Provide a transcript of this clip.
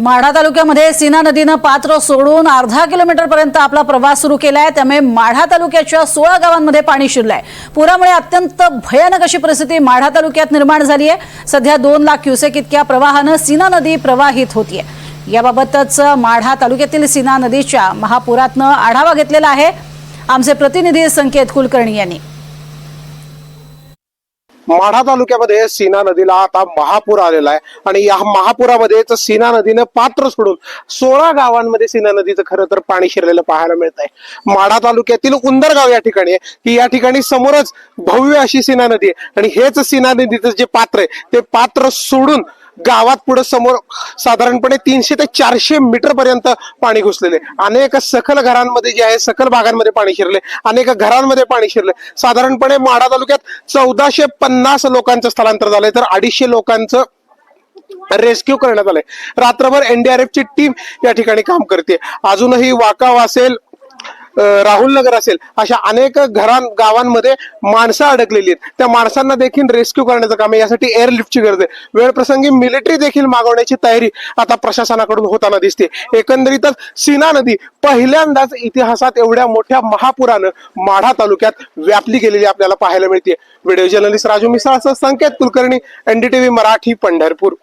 माढा तालुक्यामध्ये सीना नदीनं पात्र सोडून अर्धा किलोमीटर पर्यंत आपला प्रवास सुरू केलाय. त्यामुळे माढा तालुक्याच्या सोळा गावांमध्ये पाणी शिरलंय. पुरामुळे अत्यंत भयानक अशी परिस्थिती माढा तालुक्यात निर्माण झाली आहे सध्या दोन लाख क्युसेक इतक्या प्रवाहानं सीना नदी प्रवाहित होतीये. याबाबतच माढा तालुक्यातील सीना नदीच्या महापुरातनं आढावा घेतलेला आहे. आमचे प्रतिनिधी संकेत कुलकर्णी यांनी. माढा तालुक्यामध्ये सीना नदीला आता महापूर आलेला आहे. आणि या महापुरामध्येच सीना नदीनं पात्र सोडून सोळा गावांमध्ये सीना नदीचं खरं तर पाणी शिरलेलं पाहायला मिळत आहे माढा तालुक्यातील उंदरगाव या ठिकाणी आहे की या ठिकाणी समोरच भव्य अशी सीना नदी आहे. आणि हेच सीना नदीचं जे पात्र आहे ते पात्र सोडून गावात पुढे समोर साधारणपणे तीनशे ते चारशे मीटर पर्यंत पाणी घुसलेले. अनेक सखल घरांमध्ये जे आहे सकल भागांमध्ये पाणी शिरले. अनेक घरांमध्ये पाणी शिरले. साधारणपणे माढा तालुक्यात चौदाशे पन्नास लोकांचं स्थलांतर झालंय. तर अडीचशे लोकांचं रेस्क्यू करण्यात आलंय. रात्रभर एनडीआरएफची टीम या ठिकाणी काम करते. अजूनही वाकाव असेल राहुल नगर असेल अशा अनेक घरां गावांमध्ये माणसं अडकलेली आहेत. त्या माणसांना देखील रेस्क्यू करण्याचं काम आहे. यासाठी एअरलिफ्टची गरज आहे. वेळप्रसंगी मिलिटरी देखील मागवण्याची तयारी आता प्रशासनाकडून होताना दिसते. एकंदरीतच सीना नदी पहिल्यांदाच इतिहासात एवढ्या मोठ्या महापुरानं माढा तालुक्यात व्यापली गेलेली आपल्याला पाहायला मिळते. व्हिडिओ जर्नलिस्ट राजू मिसाळसह संकेत कुलकर्णी एनडीटीव्ही मराठी पंढरपूर.